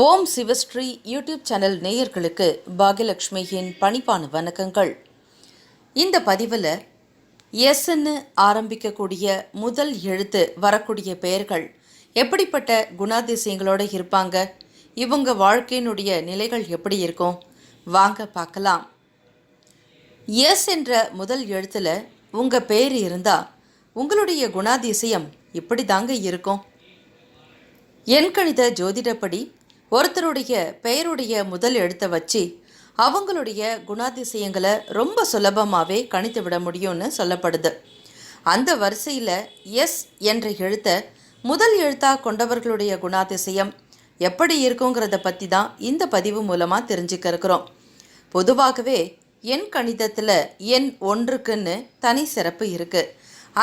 ஓம் Sivasri YouTube channel நேயர்களுக்கு பாகியலட்சுமியின் பணிப்பான வணக்கங்கள். இந்த பதிவில் எஸ்ன்னு ஆரம்பிக்கக்கூடிய முதல் எழுத்து வரக்கூடிய பெயர்கள் எப்படிப்பட்ட குணாதிசயங்களோடு இருப்பாங்க? இவங்க வாழ்க்கையினுடைய நிலைகள் எப்படி இருக்கும்? வாங்க பார்க்கலாம். எஸ் என்ற முதல் எழுத்தில் உங்கள் பேர் இருந்தால் உங்களுடைய குணாதிசயம் இப்படி தாங்க இருக்கும். எண்கணித ஜோதிடப்படி ஒருத்தருடைய பெயருடைய முதல் எழுத்தை வச்சு அவங்களுடைய குணாதிசயங்களை ரொம்ப சுலபமாகவே கணித்து விட முடியும்னு சொல்லப்படுது. அந்த வரிசையில் எஸ் என்ற எழுத்தை முதல் எழுத்தாக கொண்டவர்களுடைய குணாதிசயம் எப்படி இருக்குங்கிறத பற்றி தான் இந்த பதிவு மூலமாக தெரிஞ்சுக்க இருக்கிறோம். பொதுவாகவே எண் கணிதத்தில் எண் ஒன்றுக்குன்னு தனி சிறப்பு இருக்குது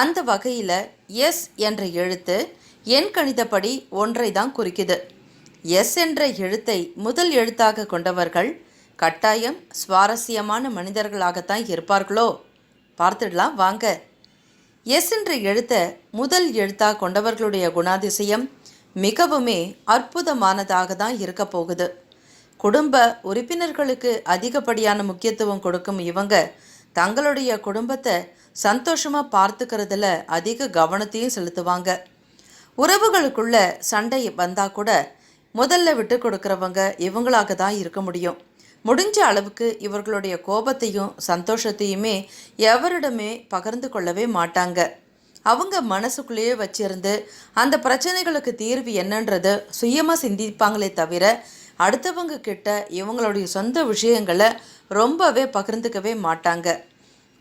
அந்த வகையில் எஸ் என்ற எழுத்து எண் கணிதப்படி ஒன்றை தான் குறிக்குது. எஸ் என்ற எழுத்தை முதல் எழுத்தாக கொண்டவர்கள் கட்டாயம் சுவாரஸ்யமான மனிதர்களாகத்தான் இருப்பார்களோ? பார்த்துடலாம் வாங்க. எஸ் என்ற எழுத்தை முதல் எழுத்தாக கொண்டவர்களுடைய குணாதிசயம் மிகவுமே அற்புதமானதாக தான் இருக்க போகுது. குடும்ப உறுப்பினர்களுக்கு அதிகப்படியான முக்கியத்துவம் கொடுக்கும் இவங்க தங்களுடைய குடும்பத்தை சந்தோஷமாக பார்த்துக்கிறதுல அதிக கவனத்தையும் செலுத்துவாங்க. உறவுகளுக்குள்ள சண்டை வந்தால் கூட முதல்ல விட்டு கொடுக்குறவங்க இவங்களாக தான் இருக்க முடியும். முடிஞ்ச அளவுக்கு இவர்களுடைய கோபத்தையும் சந்தோஷத்தையுமே எவரிடமே பகிர்ந்து கொள்ளவே மாட்டாங்க. அவங்க மனசுக்குள்ளேயே வச்சிருந்து அந்த பிரச்சனைகளுக்கு தீர்வு என்னன்றதை சுயமாக சிந்திப்பாங்களே தவிர அடுத்தவங்க கிட்ட இவங்களுடைய சொந்த விஷயங்களை ரொம்பவே பகிர்ந்துக்கவே மாட்டாங்க.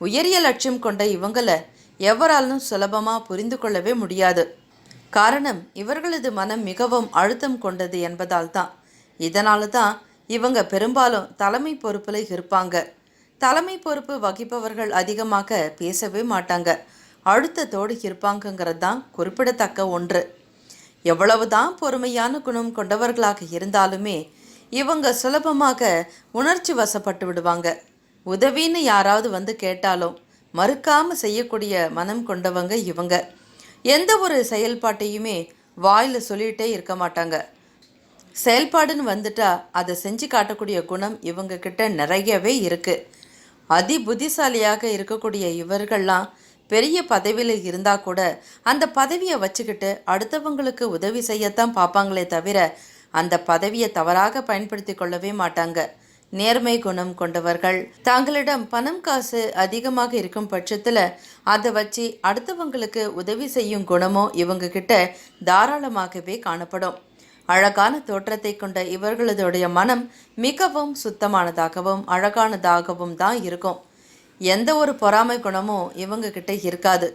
உயரிய லட்சியம் கொண்ட இவங்களை எவராலும் சுலபமாக புரிந்து கொள்ளவே முடியாது. காரணம் இவர்களது மனம் மிகவும் அழுத்தம் கொண்டது என்பதால் தான் இதனால தான் இவங்க பெரும்பாலும் தலைமை பொறுப்பில் இருப்பாங்க. தலைமை பொறுப்பு வகிப்பவர்கள் அதிகமாக பேசவே மாட்டாங்க. அழுத்தத்தோடு இருப்பாங்கங்கிறது தான் குறிப்பிடத்தக்க ஒன்று. எவ்வளவுதான் பொறுமையான குணம் கொண்டவர்களாக இருந்தாலுமே இவங்க சுலபமாக உணர்ச்சி வசப்பட்டு விடுவாங்க. உதவின்னு யாராவது வந்து கேட்டாலும் மறுக்காமல் செய்யக்கூடிய மனம் கொண்டவங்க இவங்க. எந்த ஒரு செயல்பாட்டையுமே வாயில் சொல்லிகிட்டே இருக்க மாட்டாங்க. செயல்பாடுன்னு வந்துட்டா அதை செஞ்சு காட்டக்கூடிய குணம் இவங்க கிட்ட நிறையவே இருக்குது அதி புத்திசாலியாக இருக்கக்கூடிய இவர்கள்லாம் பெரிய பதவியில் இருந்தால் கூட அந்த பதவியை வச்சுக்கிட்டு அடுத்தவங்களுக்கு உதவி செய்யத்தான் பார்ப்பாங்களே தவிர அந்த பதவியை தவறாக பயன்படுத்தி கொள்ளவே மாட்டாங்க. நேர்மை குணம் கொண்டவர்கள். தங்களிடம் பணம் காசு அதிகமாக இருக்கும் பட்சத்தில் அதை வச்சு அடுத்தவங்களுக்கு உதவி செய்யும் குணமோ இவங்க கிட்ட தாராளமாகவே காணப்படும். அழகான தோற்றத்தை கொண்ட இவர்களதுடைய மனம் மிகவும் சுத்தமானதாகவும் அழகானதாகவும் தான் இருக்கும். எந்த ஒரு பொறாமை குணமும் இவங்க கிட்ட இருக்காது.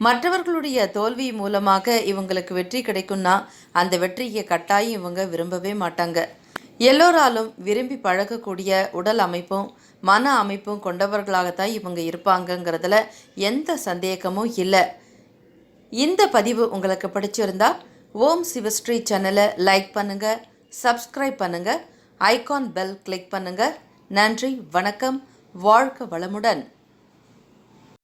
மற்றவர்களுடைய தோல்வி மூலமாக இவங்களுக்கு வெற்றி கிடைக்கும்னா அந்த வெற்றியை கட்டாயம் இவங்க விரும்பவே மாட்டாங்க. எல்லோராலும் விரும்பி பழகக்கூடிய உடல் அமைப்பும் மன அமைப்பும் கொண்டவர்களாகத்தான் இவங்க இருப்பாங்கங்கிறதுல எந்த சந்தேகமும் இல்லை. இந்த பதிவு உங்களுக்கு பிடிச்சிருந்தா ஓம் சிவஸ்ரீ சேனலை லைக் பண்ணுங்கள் சப்ஸ்கிரைப் பண்ணுங்கள் ஐகான் பெல் கிளிக் பண்ணுங்கள் நன்றி வணக்கம் வாழ்க வளமுடன்.